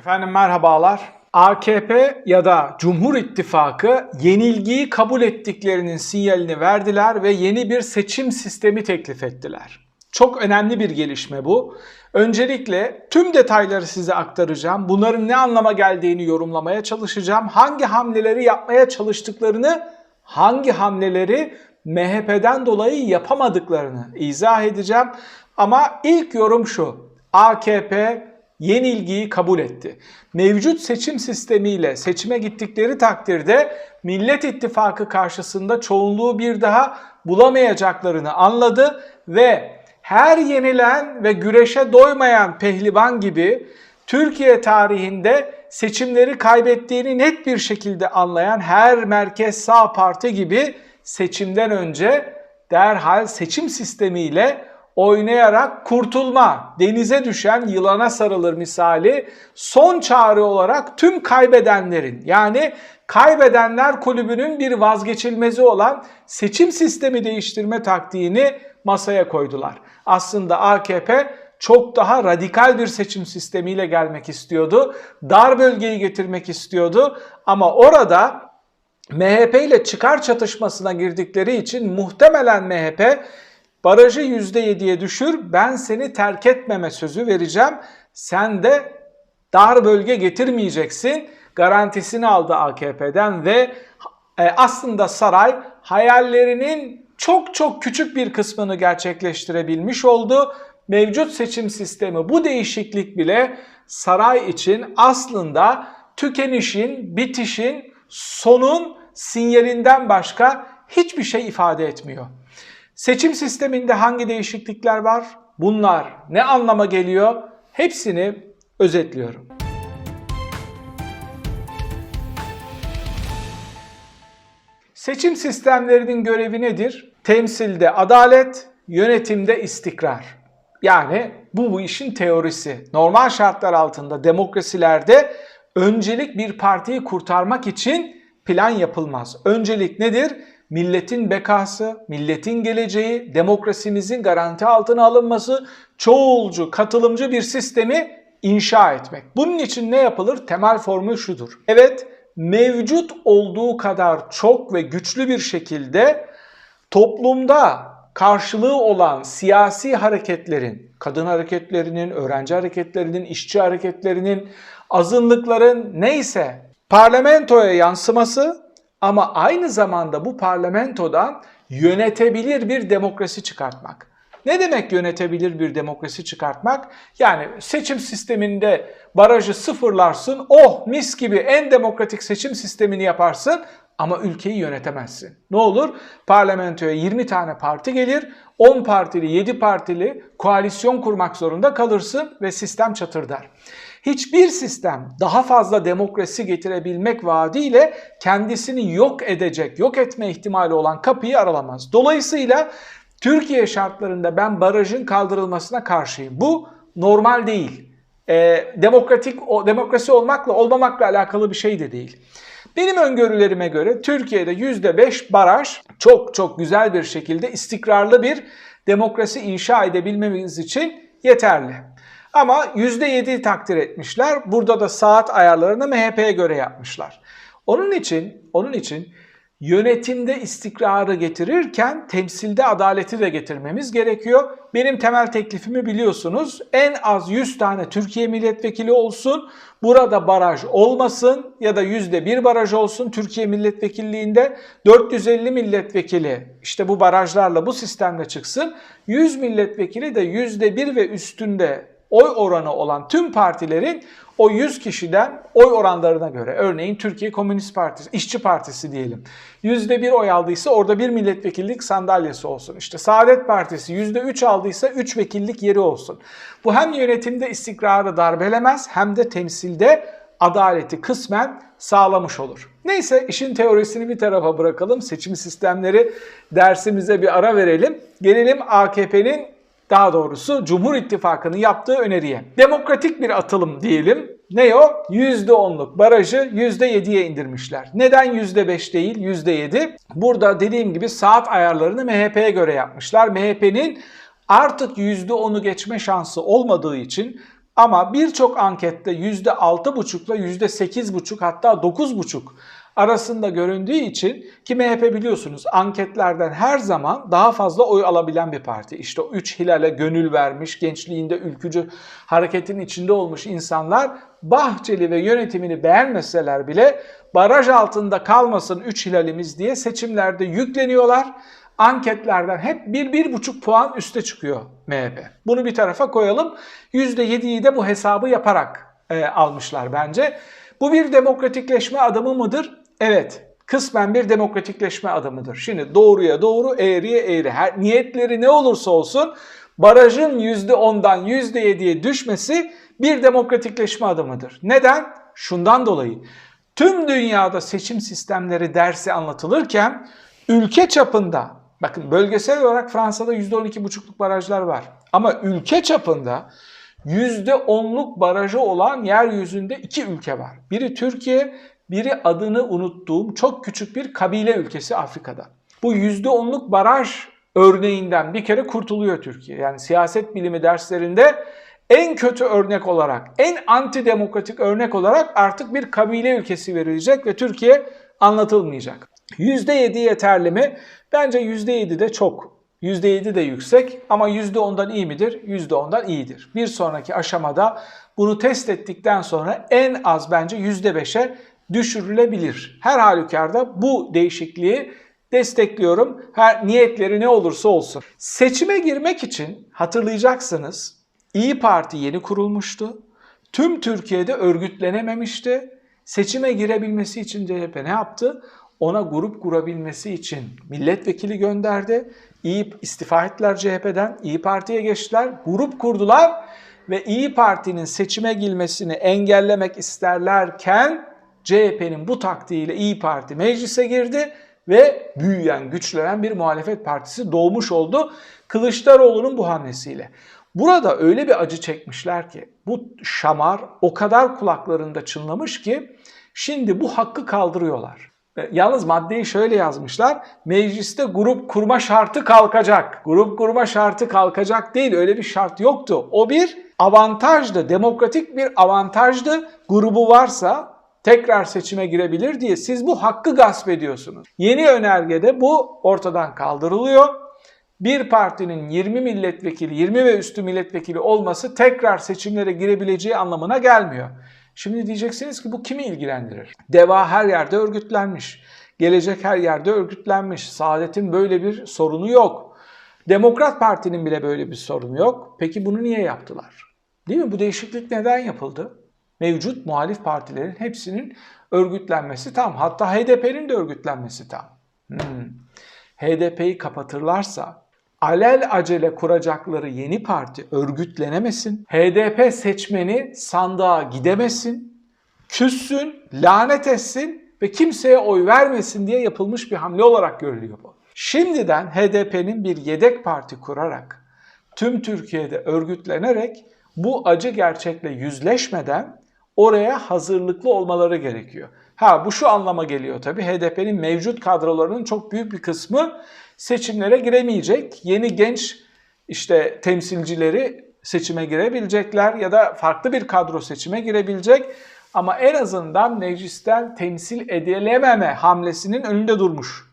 Efendim merhabalar. AKP ya da Cumhur İttifakı yenilgiyi kabul ettiklerinin sinyalini verdiler ve yeni bir seçim sistemi teklif ettiler. Çok önemli bir gelişme bu. Öncelikle tüm detayları size aktaracağım. Bunların ne anlama geldiğini yorumlamaya çalışacağım. Hangi hamleleri yapmaya çalıştıklarını, hangi hamleleri MHP'den dolayı yapamadıklarını izah edeceğim. Ama ilk yorum şu. AKP yenilgiyi kabul etti. Mevcut seçim sistemiyle seçime gittikleri takdirde Millet İttifakı karşısında çoğunluğu bir daha bulamayacaklarını anladı ve her yenilen ve güreşe doymayan pehlivan gibi Türkiye tarihinde seçimleri kaybettiğini net bir şekilde anlayan her merkez sağ parti gibi seçimden önce derhal seçim sistemiyle oynayarak kurtulma, denize düşen yılana sarılır misali son çağrı olarak tüm kaybedenlerin yani kaybedenler kulübünün bir vazgeçilmezi olan seçim sistemi değiştirme taktiğini masaya koydular. Aslında AKP çok daha radikal bir seçim sistemiyle gelmek istiyordu. Dar bölgeyi getirmek istiyordu ama orada MHP ile çıkar çatışmasına girdikleri için muhtemelen MHP barajı %7'ye düşür ben seni terk etmeme sözü vereceğim. Sen de dar bölge getirmeyeceksin garantisini aldı AKP'den ve e, aslında saray hayallerinin çok çok küçük bir kısmını gerçekleştirebilmiş oldu. Mevcut seçim sistemi bu değişiklik bile saray için aslında tükenişin, bitişin, sonun sinyalinden başka hiçbir şey ifade etmiyor. Seçim sisteminde hangi değişiklikler var? Bunlar ne anlama geliyor? Hepsini özetliyorum. Seçim sistemlerinin görevi nedir? Temsilde adalet, yönetimde istikrar. Yani bu bu işin teorisi. Normal şartlar altında demokrasilerde öncelik bir partiyi kurtarmak için plan yapılmaz. Öncelik nedir? Milletin bekası, milletin geleceği, demokrasimizin garanti altına alınması, çoğulcu, katılımcı bir sistemi inşa etmek. Bunun için ne yapılır? Temel formül şudur. Evet, mevcut olduğu kadar çok ve güçlü bir şekilde toplumda karşılığı olan siyasi hareketlerin, kadın hareketlerinin, öğrenci hareketlerinin, işçi hareketlerinin, azınlıkların neyse parlamentoya yansıması ama aynı zamanda bu parlamentodan yönetebilir bir demokrasi çıkartmak. Ne demek yönetebilir bir demokrasi çıkartmak? Yani seçim sisteminde barajı sıfırlarsın, oh mis gibi en demokratik seçim sistemini yaparsın ama ülkeyi yönetemezsin. Ne olur? Parlamentoya 20 tane parti gelir, 10 partili, 7 partili koalisyon kurmak zorunda kalırsın ve sistem çatırdar. Hiçbir sistem daha fazla demokrasi getirebilmek vaadiyle kendisini yok edecek, yok etme ihtimali olan kapıyı aralamaz. Dolayısıyla Türkiye şartlarında ben barajın kaldırılmasına karşıyım. Bu normal değil. E, demokratik o, demokrasi olmakla olmamakla alakalı bir şey de değil. Benim öngörülerime göre Türkiye'de %5 baraj çok çok güzel bir şekilde istikrarlı bir demokrasi inşa edebilmemiz için yeterli. Ama %7 takdir etmişler. Burada da saat ayarlarını MHP'ye göre yapmışlar. Onun için, onun için yönetimde istikrarı getirirken temsilde adaleti de getirmemiz gerekiyor. Benim temel teklifimi biliyorsunuz. En az 100 tane Türkiye milletvekili olsun. Burada baraj olmasın ya da %1 baraj olsun Türkiye milletvekilliğinde. 450 milletvekili işte bu barajlarla bu sistemle çıksın. 100 milletvekili de %1 ve üstünde oy oranı olan tüm partilerin o 100 kişiden oy oranlarına göre örneğin Türkiye Komünist Partisi, İşçi Partisi diyelim. %1 oy aldıysa orada bir milletvekillik sandalyesi olsun. İşte Saadet Partisi %3 aldıysa 3 vekillik yeri olsun. Bu hem yönetimde istikrarı darbelemez hem de temsilde adaleti kısmen sağlamış olur. Neyse işin teorisini bir tarafa bırakalım. Seçim sistemleri dersimize bir ara verelim. Gelelim AKP'nin daha doğrusu Cumhur İttifakı'nın yaptığı öneriye. Demokratik bir atılım diyelim. Ne o? %10'luk barajı %7'ye indirmişler. Neden %5 değil %7? Burada dediğim gibi saat ayarlarını MHP'ye göre yapmışlar. MHP'nin artık %10'u geçme şansı olmadığı için Ama birçok ankette %6,5 ile %8,5 hatta 9,5 arasında göründüğü için ki MHP biliyorsunuz anketlerden her zaman daha fazla oy alabilen bir parti. İşte o 3 hilale gönül vermiş, gençliğinde ülkücü hareketin içinde olmuş insanlar Bahçeli ve yönetimini beğenmeseler bile baraj altında kalmasın 3 hilalimiz diye seçimlerde yükleniyorlar. Anketlerden hep 1-1,5 puan üste çıkıyor MHP. Bunu bir tarafa koyalım. %7'yi de bu hesabı yaparak e, almışlar bence. Bu bir demokratikleşme adımı mıdır? Evet. Kısmen bir demokratikleşme adımıdır. Şimdi doğruya doğru, eğriye eğri. Her niyetleri ne olursa olsun barajın %10'dan %7'ye düşmesi bir demokratikleşme adımıdır. Neden? Şundan dolayı. Tüm dünyada seçim sistemleri dersi anlatılırken ülke çapında bakın bölgesel olarak Fransa'da %12,5'luk barajlar var. Ama ülke çapında %10'luk barajı olan yeryüzünde iki ülke var. Biri Türkiye, biri adını unuttuğum çok küçük bir kabile ülkesi Afrika'da. Bu %10'luk baraj örneğinden bir kere kurtuluyor Türkiye. Yani siyaset bilimi derslerinde en kötü örnek olarak, en antidemokratik örnek olarak artık bir kabile ülkesi verilecek ve Türkiye anlatılmayacak. %7 yeterli mi? Bence %7 de çok. %7 de yüksek ama %10'dan iyi midir? %10'dan iyidir. Bir sonraki aşamada bunu test ettikten sonra en az bence %5'e düşürülebilir. Her halükarda bu değişikliği destekliyorum. Her niyetleri ne olursa olsun. Seçime girmek için hatırlayacaksınız İyi Parti yeni kurulmuştu. Tüm Türkiye'de örgütlenememişti. Seçime girebilmesi için CHP ne yaptı? Ona grup kurabilmesi için milletvekili gönderdi. İyi istifa ettiler CHP'den. İyi Parti'ye geçtiler. Grup kurdular ve İyi Parti'nin seçime girmesini engellemek isterlerken CHP'nin bu taktiğiyle İyi Parti meclise girdi ve büyüyen, güçlenen bir muhalefet partisi doğmuş oldu Kılıçdaroğlu'nun bu hamlesiyle. Burada öyle bir acı çekmişler ki bu şamar o kadar kulaklarında çınlamış ki şimdi bu hakkı kaldırıyorlar. E, yalnız maddeyi şöyle yazmışlar. Mecliste grup kurma şartı kalkacak. Grup kurma şartı kalkacak değil. Öyle bir şart yoktu. O bir avantajdı. Demokratik bir avantajdı. Grubu varsa tekrar seçime girebilir diye siz bu hakkı gasp ediyorsunuz. Yeni önergede bu ortadan kaldırılıyor bir partinin 20 milletvekili, 20 ve üstü milletvekili olması tekrar seçimlere girebileceği anlamına gelmiyor. Şimdi diyeceksiniz ki bu kimi ilgilendirir? Deva her yerde örgütlenmiş. Gelecek her yerde örgütlenmiş. Saadet'in böyle bir sorunu yok. Demokrat Parti'nin bile böyle bir sorunu yok. Peki bunu niye yaptılar? Değil mi? Bu değişiklik neden yapıldı? Mevcut muhalif partilerin hepsinin örgütlenmesi tam. Hatta HDP'nin de örgütlenmesi tam. Hmm. HDP'yi kapatırlarsa alel acele kuracakları yeni parti örgütlenemesin, HDP seçmeni sandığa gidemesin, küssün, lanet etsin ve kimseye oy vermesin diye yapılmış bir hamle olarak görülüyor bu. Şimdiden HDP'nin bir yedek parti kurarak tüm Türkiye'de örgütlenerek bu acı gerçekle yüzleşmeden oraya hazırlıklı olmaları gerekiyor. Ha bu şu anlama geliyor tabii HDP'nin mevcut kadrolarının çok büyük bir kısmı seçimlere giremeyecek. Yeni genç işte temsilcileri seçime girebilecekler ya da farklı bir kadro seçime girebilecek. Ama en azından meclisten temsil edilememe hamlesinin önünde durmuş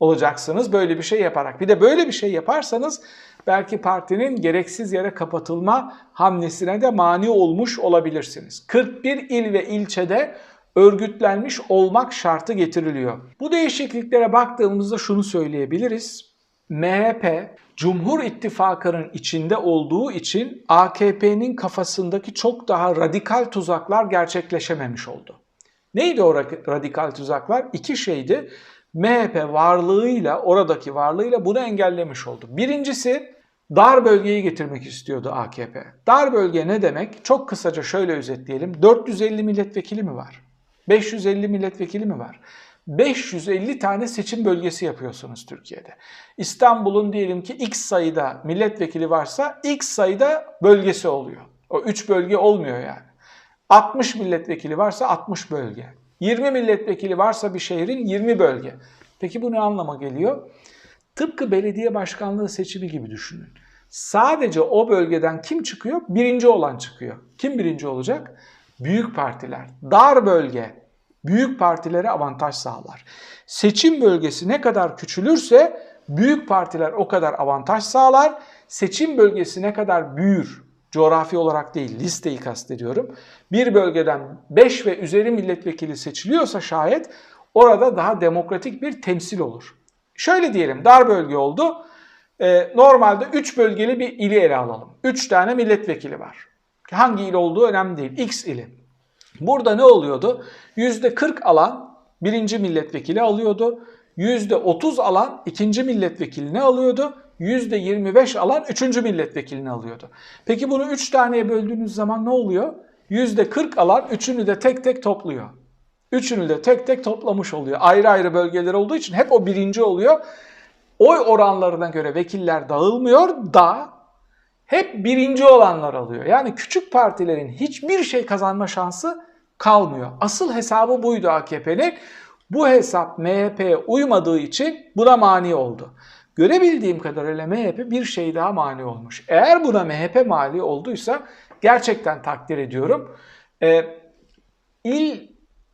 olacaksınız böyle bir şey yaparak. Bir de böyle bir şey yaparsanız belki partinin gereksiz yere kapatılma hamlesine de mani olmuş olabilirsiniz. 41 il ve ilçede örgütlenmiş olmak şartı getiriliyor. Bu değişikliklere baktığımızda şunu söyleyebiliriz. MHP Cumhur İttifakı'nın içinde olduğu için AKP'nin kafasındaki çok daha radikal tuzaklar gerçekleşememiş oldu. Neydi o radikal tuzaklar? İki şeydi. MHP varlığıyla, oradaki varlığıyla bunu engellemiş oldu. Birincisi dar bölgeyi getirmek istiyordu AKP. Dar bölge ne demek? Çok kısaca şöyle özetleyelim. 450 milletvekili mi var? 550 milletvekili mi var? 550 tane seçim bölgesi yapıyorsunuz Türkiye'de. İstanbul'un diyelim ki x sayıda milletvekili varsa x sayıda bölgesi oluyor. O 3 bölge olmuyor yani. 60 milletvekili varsa 60 bölge. 20 milletvekili varsa bir şehrin 20 bölge. Peki bu ne anlama geliyor? Tıpkı belediye başkanlığı seçimi gibi düşünün. Sadece o bölgeden kim çıkıyor? Birinci olan çıkıyor. Kim birinci olacak? Büyük partiler. Dar bölge büyük partilere avantaj sağlar. Seçim bölgesi ne kadar küçülürse büyük partiler o kadar avantaj sağlar. Seçim bölgesi ne kadar büyür, coğrafi olarak değil listeyi kastediyorum. Bir bölgeden 5 ve üzeri milletvekili seçiliyorsa şayet orada daha demokratik bir temsil olur. Şöyle diyelim dar bölge oldu. Ee, normalde 3 bölgeli bir ili ele alalım. 3 tane milletvekili var. Hangi il olduğu önemli değil. X ili. Burada ne oluyordu? %40 alan birinci milletvekili alıyordu. %30 alan ikinci milletvekilini alıyordu. %25 alan üçüncü milletvekilini alıyordu. Peki bunu 3 taneye böldüğünüz zaman ne oluyor? %40 alan üçünü de tek tek topluyor. Üçünü de tek tek toplamış oluyor. Ayrı ayrı bölgeler olduğu için hep o birinci oluyor. Oy oranlarına göre vekiller dağılmıyor da hep birinci olanlar alıyor. Yani küçük partilerin hiçbir şey kazanma şansı kalmıyor. Asıl hesabı buydu AKP'nin. Bu hesap MHP'ye uymadığı için buna mani oldu. Görebildiğim kadarıyla MHP bir şey daha mani olmuş. Eğer buna MHP mali olduysa gerçekten takdir ediyorum. Ee, il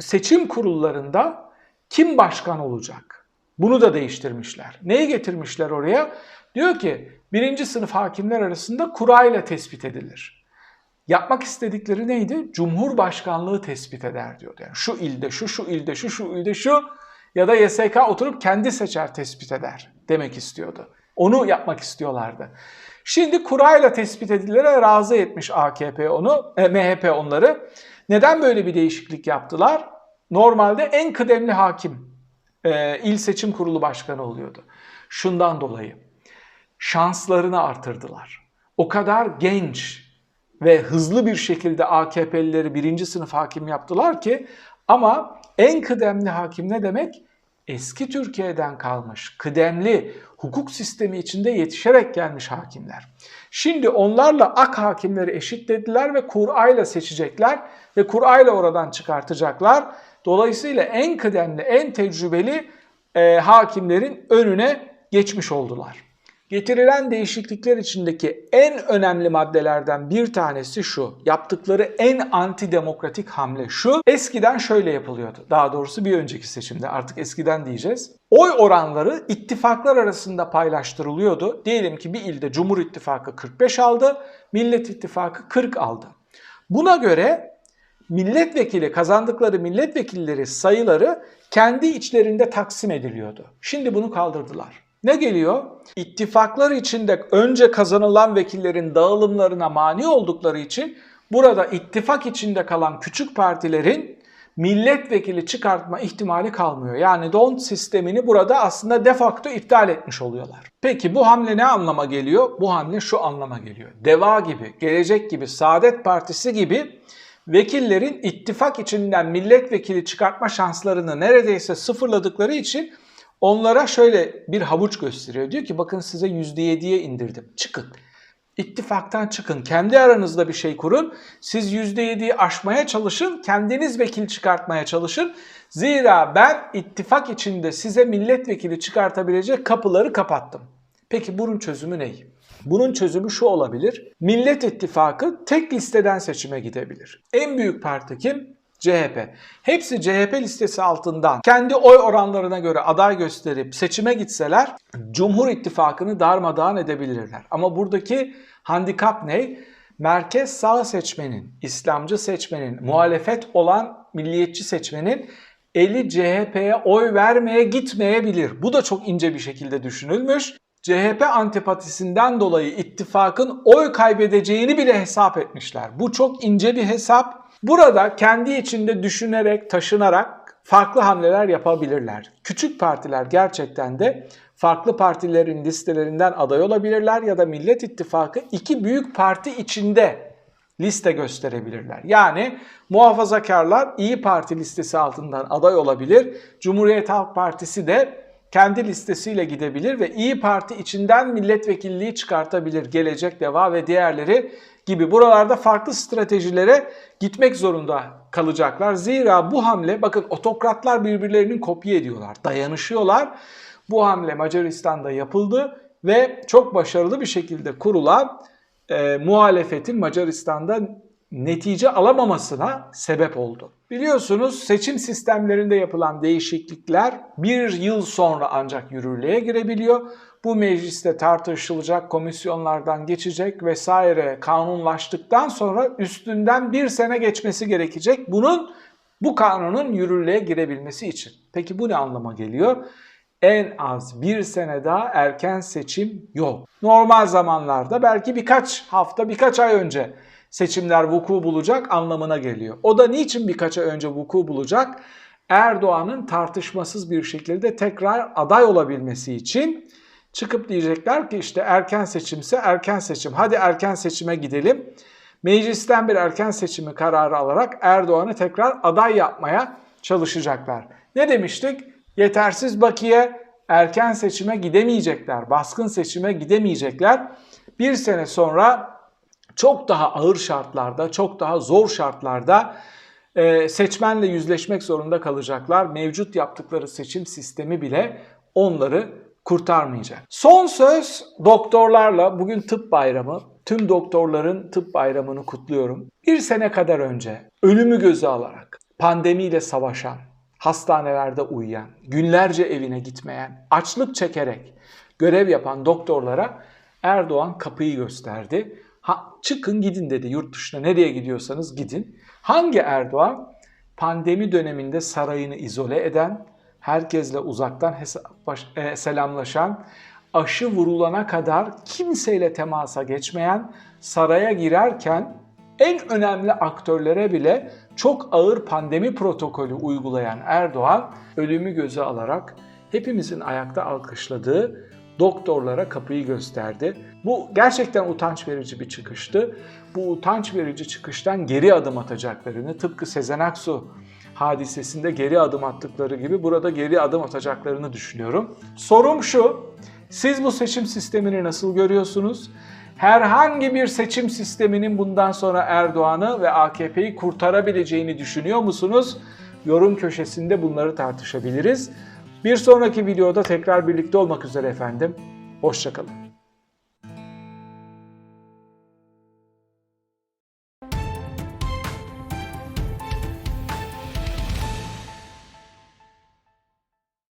seçim kurullarında kim başkan olacak? Bunu da değiştirmişler. Neyi getirmişler oraya? Diyor ki birinci sınıf hakimler arasında kurayla tespit edilir. Yapmak istedikleri neydi? Cumhurbaşkanlığı tespit eder diyordu. Yani şu ilde, şu, şu ilde, şu, şu ilde, şu ya da YSK oturup kendi seçer, tespit eder demek istiyordu. Onu yapmak istiyorlardı. Şimdi kurayla tespit edilere razı etmiş AKP onu, e, MHP onları. Neden böyle bir değişiklik yaptılar? Normalde en kıdemli hakim e, il seçim kurulu başkanı oluyordu. Şundan dolayı şanslarını artırdılar. O kadar genç ve hızlı bir şekilde AKP'lileri birinci sınıf hakim yaptılar ki ama en kıdemli hakim ne demek? Eski Türkiye'den kalmış, kıdemli, hukuk sistemi içinde yetişerek gelmiş hakimler. Şimdi onlarla ak hakimleri eşitlediler ve kurayla seçecekler ve kurayla oradan çıkartacaklar. Dolayısıyla en kıdemli, en tecrübeli e, hakimlerin önüne geçmiş oldular. Getirilen değişiklikler içindeki en önemli maddelerden bir tanesi şu. Yaptıkları en antidemokratik hamle şu. Eskiden şöyle yapılıyordu. Daha doğrusu bir önceki seçimde artık eskiden diyeceğiz. Oy oranları ittifaklar arasında paylaştırılıyordu. Diyelim ki bir ilde Cumhur İttifakı 45 aldı, Millet İttifakı 40 aldı. Buna göre milletvekili kazandıkları milletvekilleri sayıları kendi içlerinde taksim ediliyordu. Şimdi bunu kaldırdılar. Ne geliyor? İttifaklar içinde önce kazanılan vekillerin dağılımlarına mani oldukları için burada ittifak içinde kalan küçük partilerin milletvekili çıkartma ihtimali kalmıyor. Yani don sistemini burada aslında de facto iptal etmiş oluyorlar. Peki bu hamle ne anlama geliyor? Bu hamle şu anlama geliyor. Deva gibi, Gelecek gibi, Saadet Partisi gibi vekillerin ittifak içinden milletvekili çıkartma şanslarını neredeyse sıfırladıkları için onlara şöyle bir havuç gösteriyor. Diyor ki bakın size %7'ye indirdim. Çıkın. İttifaktan çıkın. Kendi aranızda bir şey kurun. Siz %7'yi aşmaya çalışın. Kendiniz vekil çıkartmaya çalışın. Zira ben ittifak içinde size milletvekili çıkartabilecek kapıları kapattım. Peki bunun çözümü ne? Bunun çözümü şu olabilir. Millet İttifakı tek listeden seçime gidebilir. En büyük parti kim? CHP. Hepsi CHP listesi altından kendi oy oranlarına göre aday gösterip seçime gitseler Cumhur İttifakı'nı darmadağın edebilirler. Ama buradaki handikap ne? Merkez sağ seçmenin, İslamcı seçmenin, muhalefet olan milliyetçi seçmenin eli CHP'ye oy vermeye gitmeyebilir. Bu da çok ince bir şekilde düşünülmüş. CHP antipatisinden dolayı ittifakın oy kaybedeceğini bile hesap etmişler. Bu çok ince bir hesap. Burada kendi içinde düşünerek, taşınarak farklı hamleler yapabilirler. Küçük partiler gerçekten de farklı partilerin listelerinden aday olabilirler ya da Millet İttifakı iki büyük parti içinde liste gösterebilirler. Yani muhafazakarlar İyi Parti listesi altından aday olabilir. Cumhuriyet Halk Partisi de kendi listesiyle gidebilir ve İyi Parti içinden milletvekilliği çıkartabilir. Gelecek, Deva ve diğerleri gibi buralarda farklı stratejilere gitmek zorunda kalacaklar. Zira bu hamle bakın otokratlar birbirlerinin kopya ediyorlar, dayanışıyorlar. Bu hamle Macaristan'da yapıldı. ve çok başarılı bir şekilde kurulan e, muhalefetin Macaristan'da netice alamamasına sebep oldu. Biliyorsunuz seçim sistemlerinde yapılan değişiklikler bir yıl sonra ancak yürürlüğe girebiliyor. Bu mecliste tartışılacak, komisyonlardan geçecek vesaire kanunlaştıktan sonra üstünden bir sene geçmesi gerekecek. Bunun bu kanunun yürürlüğe girebilmesi için. Peki bu ne anlama geliyor? En az bir sene daha erken seçim yok. Normal zamanlarda belki birkaç hafta, birkaç ay önce seçimler vuku bulacak anlamına geliyor. O da niçin birkaç ay önce vuku bulacak? Erdoğan'ın tartışmasız bir şekilde tekrar aday olabilmesi için çıkıp diyecekler ki işte erken seçimse erken seçim. Hadi erken seçime gidelim. Meclisten bir erken seçimi kararı alarak Erdoğan'ı tekrar aday yapmaya çalışacaklar. Ne demiştik? Yetersiz bakiye erken seçime gidemeyecekler. Baskın seçime gidemeyecekler. Bir sene sonra çok daha ağır şartlarda, çok daha zor şartlarda e, seçmenle yüzleşmek zorunda kalacaklar. Mevcut yaptıkları seçim sistemi bile onları kurtarmayacak. Son söz doktorlarla bugün tıp bayramı. Tüm doktorların tıp bayramını kutluyorum. Bir sene kadar önce ölümü göze alarak pandemiyle savaşan, hastanelerde uyuyan, günlerce evine gitmeyen, açlık çekerek görev yapan doktorlara Erdoğan kapıyı gösterdi. Ha, çıkın gidin dedi yurt dışına nereye gidiyorsanız gidin. Hangi Erdoğan? Pandemi döneminde sarayını izole eden, herkesle uzaktan e, selamlaşan, aşı vurulana kadar kimseyle temasa geçmeyen, saraya girerken en önemli aktörlere bile çok ağır pandemi protokolü uygulayan Erdoğan ölümü göze alarak hepimizin ayakta alkışladığı doktorlara kapıyı gösterdi. Bu gerçekten utanç verici bir çıkıştı. Bu utanç verici çıkıştan geri adım atacaklarını tıpkı Sezen Aksu hadisesinde geri adım attıkları gibi burada geri adım atacaklarını düşünüyorum. Sorum şu, siz bu seçim sistemini nasıl görüyorsunuz? Herhangi bir seçim sisteminin bundan sonra Erdoğan'ı ve AKP'yi kurtarabileceğini düşünüyor musunuz? Yorum köşesinde bunları tartışabiliriz. Bir sonraki videoda tekrar birlikte olmak üzere efendim. Hoşçakalın.